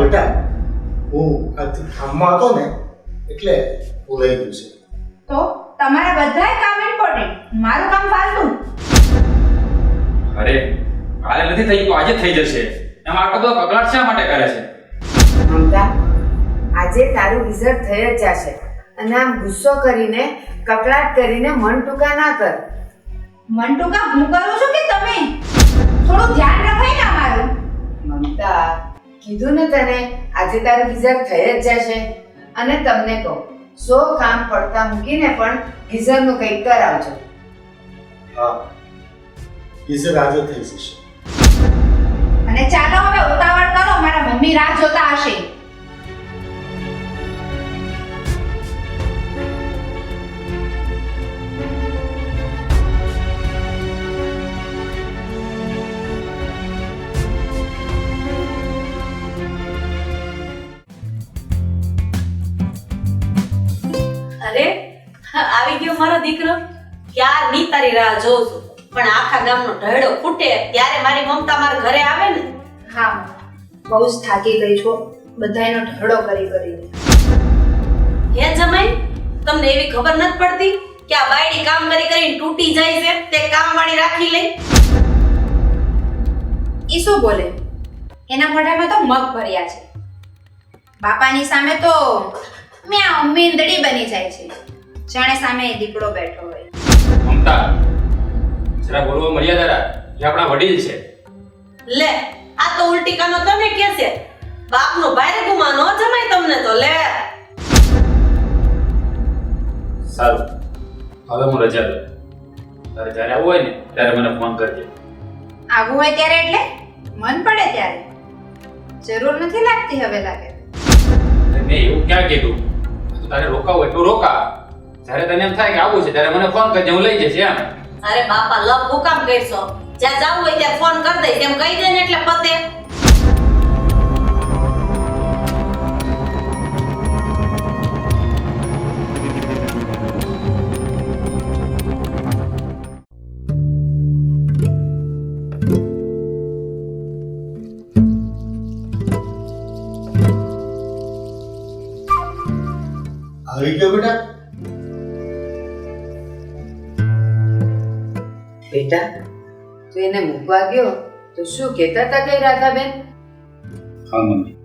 બેટા હું કામમાં હતો ને એટલે ભૂલાઈ ગયું છે. તો તમારા બધાય કામ ઇમ્પોર્ટન્ટ મારું કામ ફાલતું. અરે કાલે નથી થઈ તો આજે થઈ જશે. એમ આટલો બધો કકળાટ શા માટે કરે છે? મમતા આજે તારું રિઝલ્ટ થઈ જ જશે. અને આમ ગુસ્સો કરીને કકળાટ કરીને મન ટૂંકા ના કર. મન ટૂંકા હું કરું છું કે તમે? થોડું ધ્યાન રખાય ને અમારું. મમતા કીધું ને તને આજે તારું ગીઝર થઈ જ જશે. અને તમને કહું સો કામ પડતા મૂકીને પણ ગીઝરનું કંઈક કરાવજો. હા. ગીઝર આજે થઈ જશે. અને ચાલો હવે ઉતાવળ કરો મારા મમ્મી રાહ જોતા હશે. ક્યારની રાહ જોઉં છું. પણ આખા ગામનો ઢળો ફૂટે ત્યારે મારી મમતા મારા ઘરે આવે ને? હા બહુ જ થાકી ગઈ છો. બધાયનો ઢળો કરી કરીને હે જમાઈ તમને એવી ખબર નથી પડતી કે આ બાયડી કામ કરી કરીને તૂટી જાય છે? તે કામ વાળી રાખી લે. ઈ શું બોલે? એના મોઢામાં તો મગ ભર્યા છે. બાપાની સામે તો મેં મીંદડી બની જાય છે. જાણે સામે દીકડો બેઠો હોય. મમતા જરા બોલવા મર્યાદા રાખ એ આપણા વડીલ છે. લે આ તો ઉલટી કાનો તને કે છે. બાપનો ભારે ગુમાનો જમાય તમને તો લે. સારું. હવે હું રજા લઉં. તારે જ્યારે આવવું હોય ને ત્યારે મને ફોન કરજે. આવું હોય ત્યારે એટલે? મન પડે ત્યારે. જરૂર નથી લાગતી હવે લાગે. મેં એવું ક્યાં કીધું? તારે રોકાવું એટલું રોકા. જ્યારે તને એમ થાય કે આવું છે ત્યારે મને ફોન કરજે હું લઈ જઈશ એમ. અરે બાપા લવ હું કામ કરશો? જ્યાં જવું હોય ત્યાં ફોન કરી દઈશ. એમ કહી દે ને એટલે પતે. આવી ગયો બેટા? બેટા તો એને મૂકવા ગયો તો શું કહેતા હતા કઈ રાધાબેન? હા મમ્મી.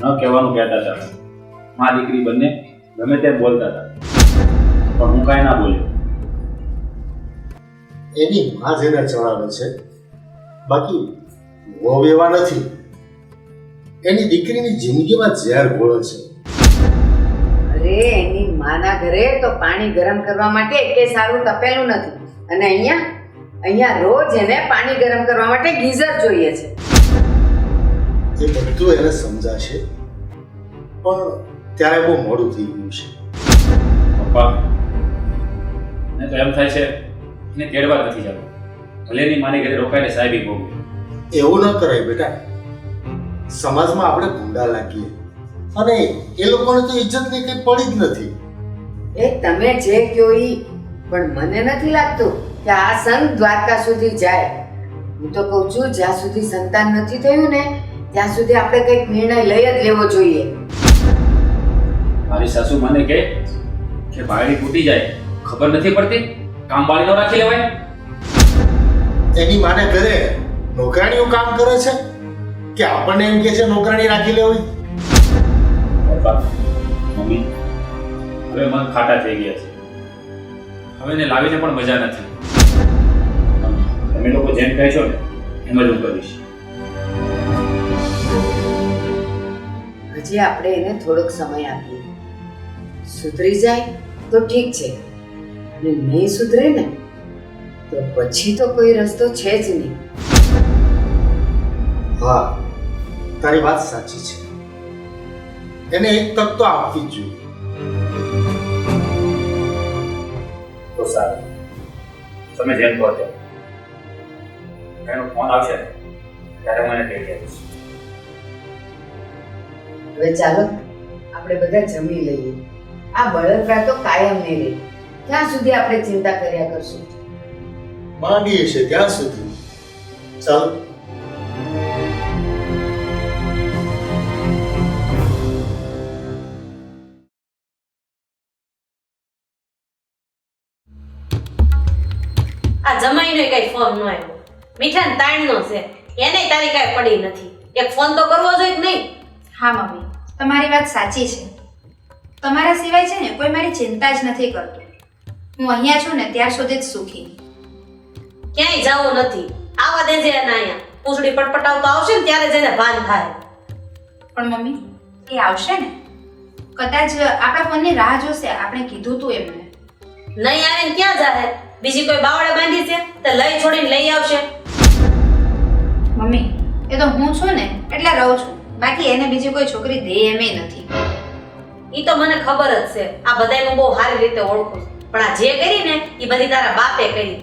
ન કહેવાનું કહેતા હતા. મા દીકરી બંને ગમે તેમ બોલતા હતા. પણ હું કાંઈ ના બોલ્યો. એની માં જેને ચડાવે છે બાકી વહુ એવા નથી. એની દીકરીની જિંદગીમાં ઝેર ગોળો છે. અરે એની માના ઘરે તો પાણી ગરમ કરવા માટે એ સારું તપેલું નથી. અને અહીંયા અહીંયા રોજ એને પાણી ગરમ કરવા માટે ગીઝર જોઈએ છે. એ બધું એને સમજાશે પણ ત્યારે બહુ મોડું થઈ ગયું છે. પપ્પા ને તો એમ થાય છે ને તેડવા નથી જવું. ભલે ની માની ઘરે રોકાઈને સાહેબી બહુ એવું ન કરાય બેટા. સમાજમાં આપણે ગુંડા લાગીએ. અને એ લોકોને તો ઇજ્જતની કંઈ પડી જ નથી. એ તમે જે કહો ઈ પણ મને નથી લાગતું કે આ સંત દ્વારકા સુધી જાય. હું તો કહું છું જ્યાં સુધી સંતાન નથી થયું ને ત્યાં સુધી આપણે કંઈક નિર્ણય લઈ જ લેવો જોઈએ. મારી સાસુ મને કહે કે બાયડી તૂટી જાય. ખબર નથી પડતી? કામવાળી નો રાખી લેવાય. એની માને ઘરે નોકરાણીઓ કામ કરે છે? કે આપણને એમ કે છે નોકરાણી રાખી લેવી? મમ્મી હવે મન ખાટા થઈ ગયા છે. હવે એને લાવીને પણ મજા નથી. તમે લોકો જેમ કહેશો ને એમ જ હું કરીશ. હજી આપણે એને થોડોક સમય આપીએ. સુધરી જાય તો ઠીક છે. અને નહીં સુધરે ને તો પછી તો કોઈ રસ્તો છે જ નહીં. હા તારી વાત સાચી છે. એને એક તક તો આપવી જ જોઈએ. તો સારું. તમે જેમ કહો છો એનો ફોન આવશે. ત્યારે મને કહી દઈશ હવે ચાલો આપણે બધા જમી લઈએ. આ બળતરા તો કાયમ નહીં રહે. ક્યાં સુધી આપણે ચિંતા કર્યા કરશું. માંડીએ છે ત્યાં સુધી. ચાલો. ફોન ન આવ્યો. મીઠા ને તાણનો છે. એને તારી કાંઈ પડી નથી. એક ફોન તો કરવો જોઈએ કે નહીં? હા મમ્મી. તમારી વાત સાચી છે. તમારા સિવાય છે ને કોઈ મારી ચિંતા જ નથી કરતું. હું અહીંયા છું ને ત્યાં સુધી જ સુખી. ક્યાંય જવું નથી. આવા દેજે એને અહીંયા. પૂછડી પટપટાવતો આવશે ને ત્યારે જઈને ભાન થાય. પણ મમ્મી એ આવશે ને? કદાચ આપણા ફોનની રાહ જોશે. આપણે કીધું તું એમને. નહીં આવે ને ક્યાં જાય બીજી કોઈ બાવળે બાંધી છે તે લઈ છોડીને લઈ આવશે. મમ્મી એ તો હું છું ને એટલે રહું છું. બાકી એને બીજી કોઈ છોકરી દે એમ નથી. ઈ તો મને ખબર જ છે. આ બધાય હું બહુ સારી રીતે ઓળખું છું. પણ આ જે કરી ને એ બધી તારા બાપે કરી.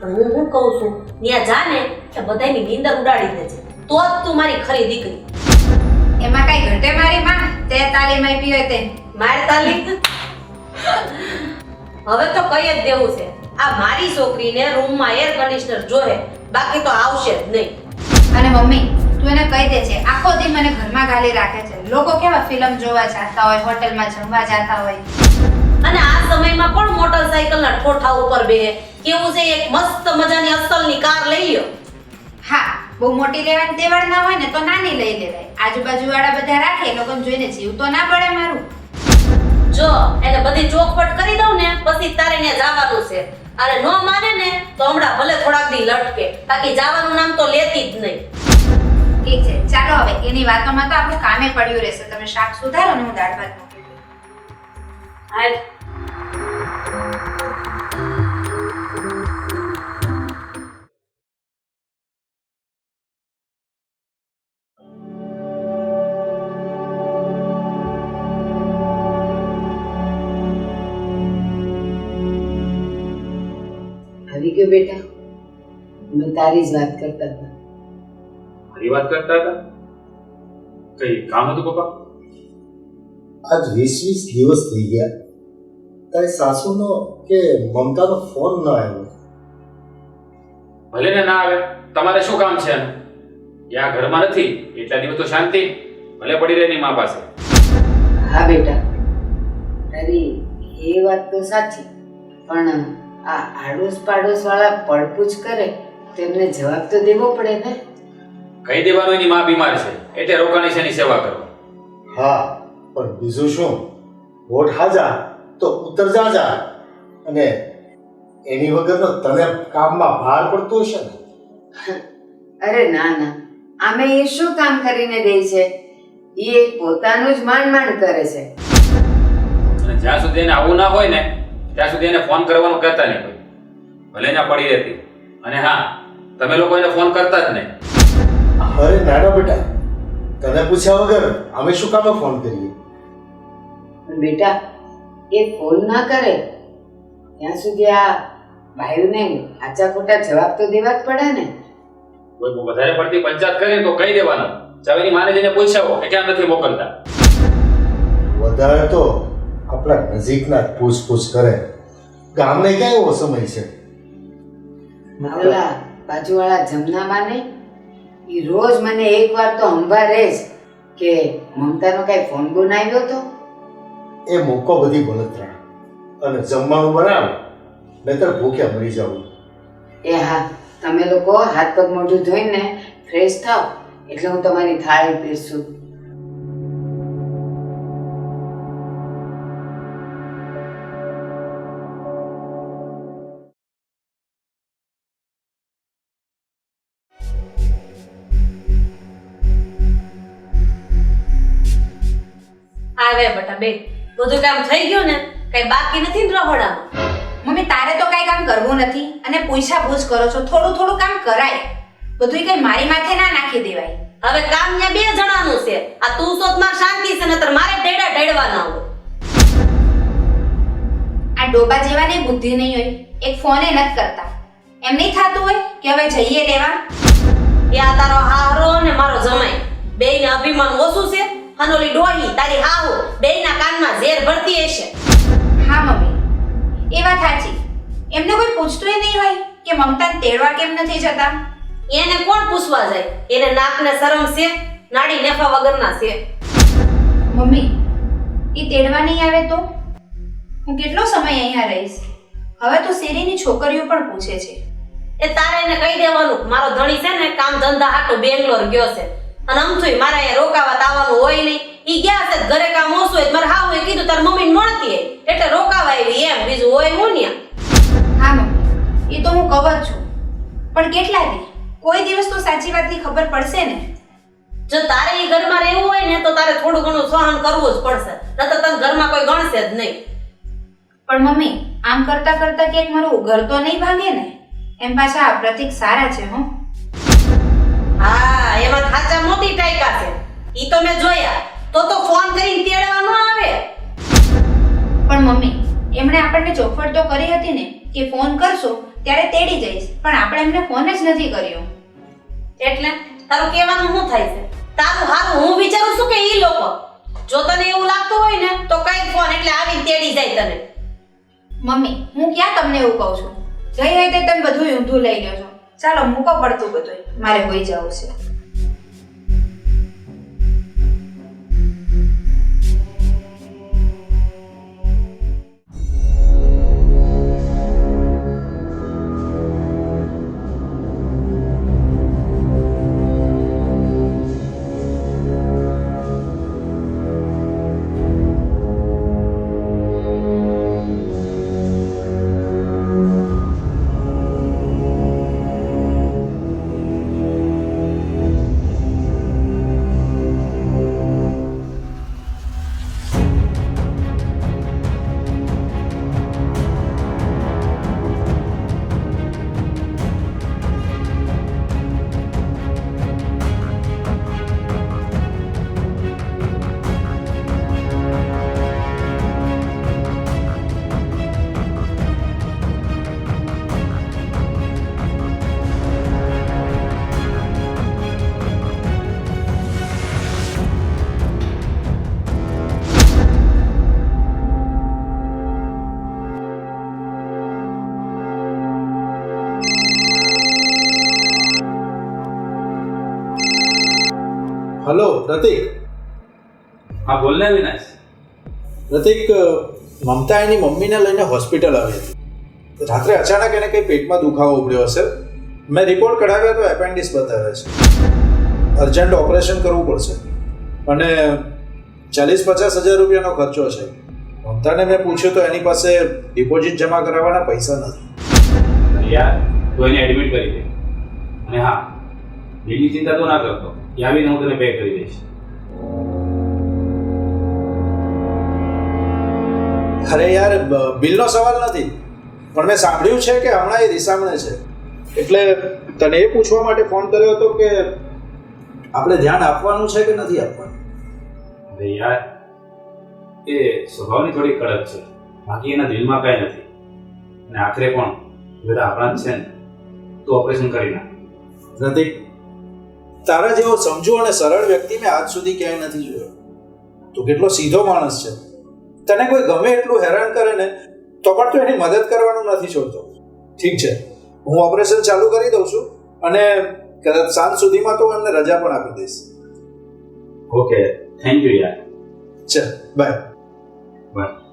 પણ હું હું કહું છું? ત્યાં જા ને કે બધાયની નીંદર ઉડાડી દેજે. તો જ તું મારી ખરી દીકરી. એમાં કઈ ઘટે મારી માં? તે તાલીમ આપી હોય તે. મારે તાલીમ? હવે તો કઈ જ દેવું છે. આ મારી છોકરીને રૂમમાં એર કન્ડિશનર જોહે. બાકી તો આવશે જ નહીં. અને મમ્મી તું એને કહી દે છે આખો દિન મને ઘરમાં ગાલી રાખે છે. લોકો કેવા ફિલ્મ જોવા જતા હોય હોટલમાં જમવા જતા હોય. અને આ સમયમાં પણ મોટરસાયકલના ઠોઠા ઉપર બે કેવું છે એક મસ્ત મજાની અસલની કાર લઈ લ્યો. હા બહુ મોટી લેવાની તેવડ ના હોય ને તો નાની લઈ લેવાય. આજુબાજુ વાળા બધા રાખે એ લોકોને જોઈને જીવ તો ના પડે મારું. જો એને બધી ચોખવટ કરી દઉં ને પછી તારે ને જવાનું છે. અને નો માને ને તો હમણાં ભલે થોડાક દી લટકે. બાકી જવાનું નામ તો લેતી જ નહીં. ઠીક છે. ચાલો હવે એની વાતોમાં તો આપણું કામે પડ્યું રહેશે. તમે શાક સુધારો ને હું દાળ ભાત મૂકી દઉં. હાલ ગયો બેટા અમે તારી જ વાત કરતા હતા. મારી વાત કરતા હતા? કઈ કામ હતું પપ્પા? આજ વીસ વીસ દિવસ થઈ ગયા. તારી સાસુનો કે મમતાનો ફોન ન આવ્યો? ભલે ને ના આવે તમારે શું કામ છે યા એ આ ઘરમાં નથી એટલા દિવસ તો શાંતિ ભલે પડી રહે ની મા પાસે. હા બેટા તારી એ વાત તો સાચી પણ આ આડોશ પાડોશ વાળા પડપૂછ કરે તેમને જવાબ તો દેવો પડે ને? કહી દેવાનું એની મા બીમાર છે? એટલે રોકાણી છે એની સેવા કરો હા પણ બીજું શું? વોટ હાજા તો ઉતર જાજા. અને એની વગરનો તને કામમાં ભાર પડતો હશે ને? અરે ના ના. આમે એ શું કામ કરીને દે છે? એ પોતાનું જ માંડ માંડ કરે છે. અને જ્યાં સુધી એને આવું ના હોય ને ત્યાં સુધી એને ફોન કરવાનું કહેતા નહીં કોઈ. ભલે ના પડી રહેતી. અને હા તમે લોકો એને ફોન કરતા જ નહીં. અરે નાના બેટા તને પૂછ્યા વગર અમે શું કામ ફોન કરીએ? બેટા એ ફોન ના કરે ત્યાં સુધી આ ભાઈઓને આચા ખોટા જવાબ તો દેવા જ પડે ને. કોઈ વધારે પડતી પંચાયત કરે તો કહી દેવાનું. ચાવેની માને જઈને પૂછાવો કે કેમ નથી મોકલતા? વધારે તો આપણા નજીકના જ પૂછપૂછ કરે. ગામને ક્યાં એવો સમય છે? ઓલા બાજુવાળા જમનામાં ને એ રોજ મને એક વાર તો સંભાળે જ કે મમતાનો કઈ ફોન બોન આવ્યો તો? એ મોકો બધી બળતરા. અને જમવાનું બનાવ નહીતર ભૂખ્યા મરી જવું એ હા તમે લોકો હાથ પગ મોઢું ધોઈને ફ્રેશ થાવ એટલે હું તમારી થાળી પીરસું. આવે બટા બે. બધું કામ થઈ ગયું ને, કઈ બાકી નથી ને રહોડામાં? મમ્મી, તારે તો કઈ કામ કરવું નથી અને પૈસા પૂછ કરો છો. થોડું થોડું કામ કરાય. બધું કઈ મારી માથે ના નાખી દેવાય. હવે કામ ને બે જણાનું છે. આ તું સોતમાં શાંતિ છે, નતર મારે ઢેડા ઢેડવાના હોય. આ ડોબા જેવાની બુદ્ધિ નહીં હોય. એક ફોને નથી કરતા. એમ નહીં થતું હોય કે હવે જઈએ લેવા? એ આ તારો હારો ને મારો જમાઈ. બેયને અભિમાન ઓછું છે? હનોલી ડોહી તારી હાહુ બેયના કાનમાં ઝેર ભરતી હશે. હા મમ્મી. એ વાત સાચી. એમને કોઈ પૂછતું નહીં હોય કે મમતાને તેડવા કેમ નથી જતા? એને કોણ પૂછવા જાય? એને નાકને શરમ છે નાડી નેફા વગરના છે. મમ્મી એ તેડવા નહીં આવે તો? હું કેટલો સમય અહીંયા રહીશ? હવે તો શેરીની છોકરીઓ પણ પૂછે છે. એ તારે એને કહી દેવાનું મારો ધણી છે ને કામ ધંધા હાટો બેંગ્લોર ગયો છે. અને અમથુંય મારે અહીંયા રોકાવા આવવાનું હોય નહીં. ઈ ગયા છે ઘરે કામ ઓછું હોય મારે હાવ કીધું તાર મમ્મીને મળતી એટલે રોકાવા આવી એમ બીજું હોય હું ન્યા. હા મમ્મી. એ તો હું કવર છું. પણ કેટલા દી? કોઈ દિવસ તો સાચી વાતની ખબર પડશે ને. જો તારે એ ઘરમાં રહેવું હોય ને તો તારે થોડું ઘણું સહન કરવું જ પડશે. નતર તને ઘરમાં કોઈ ગણશે જ નહીં. પણ મમ્મી આમ કરતા કરતા ક્યાંક મારું ઘર તો નહીં ભાંગે ને? એમ પાછા પ્રતિક સારા છે હો. હા એમાં ખાચા મોટી ટાઈકા છે. ઈ તો મેં જોયા. તો તો ફોન કરીને તેડવા ન આવે. પણ મમ્મી એમણે આપણને ચોખવટ તો કરી હતી ને કે ફોન કરશો ત્યારે તેડી જઈશ પણ આપણે એમને ફોન જ નથી કર્યો. એટલે તારું કહેવાનું શું થાય છે? તારું હારું હું વિચારું છું કે ઈ લોકો? જો તને એવું લાગતું હોય ને તો કઈ ફોન એટલે આવી તેડી જાય તને. મમ્મી હું ક્યાં તમને એવું કહું છું? જઈ હોય તે તમે બધું ઊંધું લઈ લો છો ચાલો મૂકો પડતું બધું મારે હોઈ જવું છે. પ્રતિક હા બોલ ને વિનાશ પ્રતિક મમતા એની મમ્મીને લઈને હોસ્પિટલ આવી હતી. રાત્રે અચાનક એને કંઈ પેટમાં દુખાવો ઉભર્યો હશે? મેં રિપોર્ટ કઢાવ્યો તો એપેન્ડિક્સ બતાવે છે. અર્જન્ટ ઓપરેશન કરવું પડશે. અને ચાલીસ પચાસ હજાર રૂપિયાનો ખર્ચો છે. મમતાને મેં પૂછ્યું તો એની પાસે ડિપોઝિટ જમા કરાવવાના પૈસા નથી. યાર તો એને એડમિટ કરી દે. અને હા બીજી ચિંતા તો ના કરતો. એ આવીને હું તને પે કરી દઈશ. અરે યાર બિલનો સવાલ નથી. પણ મેં સાંભળ્યું છે કે હમણાં એ રિસામણે છે. એટલે તને એ પૂછવા માટે ફોન કર્યો હતો કે આપણે ધ્યાન આપવાનું છે કે નથી આપવાનું? અરે યાર એ સ્વભાવની થોડી કડક છે. બાકી એના દિલમાં કાંઈ નથી. અને આખરે પણ બધા આપણા જ છે ને તો ઓપરેશન કરી નાખ. પ્રતિક તારા જેવો સમજુ અને સરળ વ્યક્તિ મેં આજ સુધી ક્યાંય નથી જોયો. તું કેટલો સીધો માણસ છે. તને કોઈ ગમે એટલું હેરાન કરે ને તો પણ તું એની મદદ કરવાનું નથી છોડતો. ઠીક છે હું ઓપરેશન ચાલુ કરી દઉં છું અને કદાચ સાંજ સુધીમાં તો એમને રજા પણ આપી દઈશ. ઓકે થેન્ક યુ યાર. ચલ બાય બાય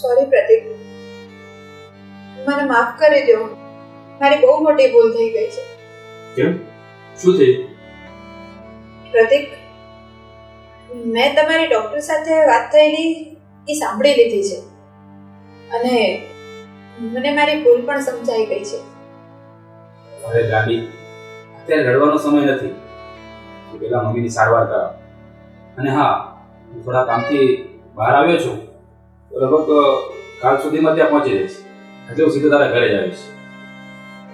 સોરી પ્રતિક મને માફ કરી દો. મારી બહુ મોટી ભૂલ થઈ ગઈ છે. કેમ? શું થયું? પ્રતિક મેં તમારી ડૉક્ટર સાથે વાત થયેલી એ સાંભળી લીધી છે. અને મને મારી ભૂલ પણ સમજાઈ ગઈ છે. અરે ગાડી અત્યારે રડવાનો સમય નથી. પેલા પહેલા મમ્મીની સારવાર કરાવ. અને હા હું થોડા કામથી બહાર આવ્યો છું. લગભગ કાલ સુધીમાં ત્યાં પહોંચી જઈશ. એટલે હું સીધો તારા ઘરે જ આવીશ.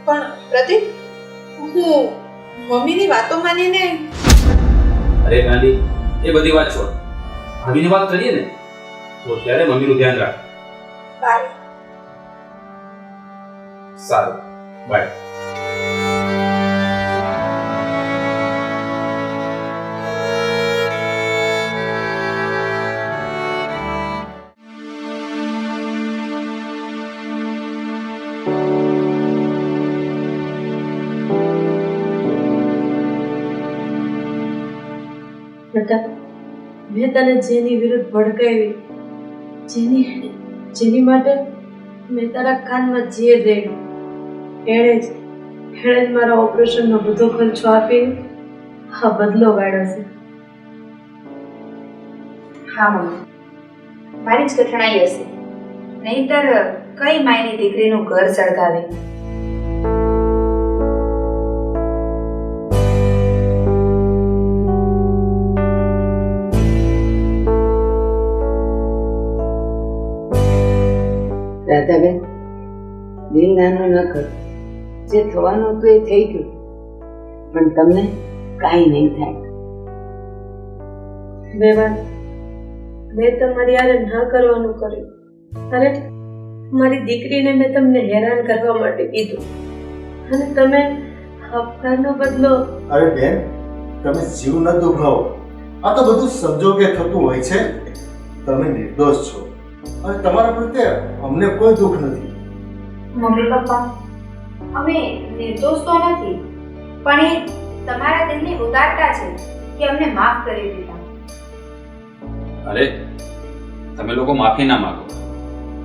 પણ પ્રતિક હું મમ્મીની વાતો માનીને અરે ગાંધી એ બધી વાત છોડ. ભાભીની વાત કરીએ ને તો ત્યારે મમ્મીનું ધ્યાન રાખ. બાય. સારું બાય. બેટા, મેં તને જેની વિરુદ્ધ ભડકાવી, જેની જેની માટે મેં તારા કાનમાં જે રેડ્યું. એણે જ એણે જ મારા ઓપરેશનનો બધો ખર્ચો આપીને આ બદલો વાળ્યો છે. હા, મમ્મી. મારી જ કઠણાઈ હશે. નહીતર કઈ માયની દીકરીનું ઘર સળગાવે દિલ નાનું ન કરો. જે થવાનું હતું એ થઈ ગયું. પણ તમને કાંઈ નહીં થાય. બેવાન મેં તમારી આરે ના કરવાનું કર્યું. અને મારી દીકરીને મેં તમને હેરાન કરવા માટે કીધું. અને તમે અપકારનો બદલો. અરે બેન તમે જીવ ન દુભાવો. આ તો બધું સંજોગે થતું હોય છે. તમે નિર્દોષ છો. અને તમારા પ્રત્યે અમને કોઈ દુઃખ નથી. Mummy papa. અમે નિર્દોષ તો નથી પણ એ તમારા દિલની ઉદારતા છે કે અમને માફ કરી દીધા. અરે તમે લોકો માફી ના માગો.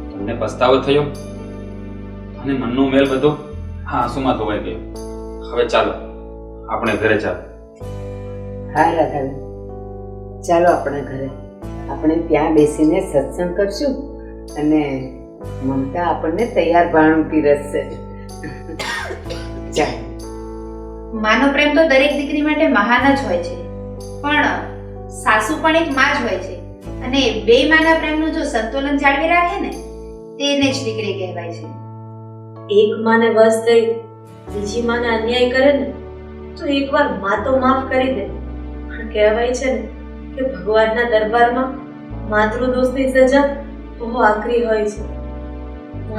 તમને પસ્તાવો થયો અને મનનો મેલ બધો હા આંસુમાં ધોવાઈ ગયો. હવે ચાલો આપણે ઘરે ચાલો. હા રાધા ચાલો આપણે ઘરે. આપણે ત્યાં બેસીને સત્સંગ કરશું અને મમતા આપણને તૈયાર ભાણું પીરસશે ચાલ. માનો પ્રેમ તો દરેક દીકરી માટે મહાન જ હોય છે. પણ સાસુ પણ એક માં જ હોય છે. અને બે માના પ્રેમનું જો સંતુલન જાળવી રાખે ને તેને જ દીકરી કહેવાય છે. એક માને વસ થઈ બીજી માને અન્યાય કરે ને તો એકવારમાં તો માફ કરી દે. પણ કહેવાય છે ને કે ભગવાનના દરબારમાં માતૃદોષની સજા બહુ આકરી હોય છે.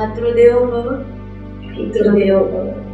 Matrudevam. Pitrudevam.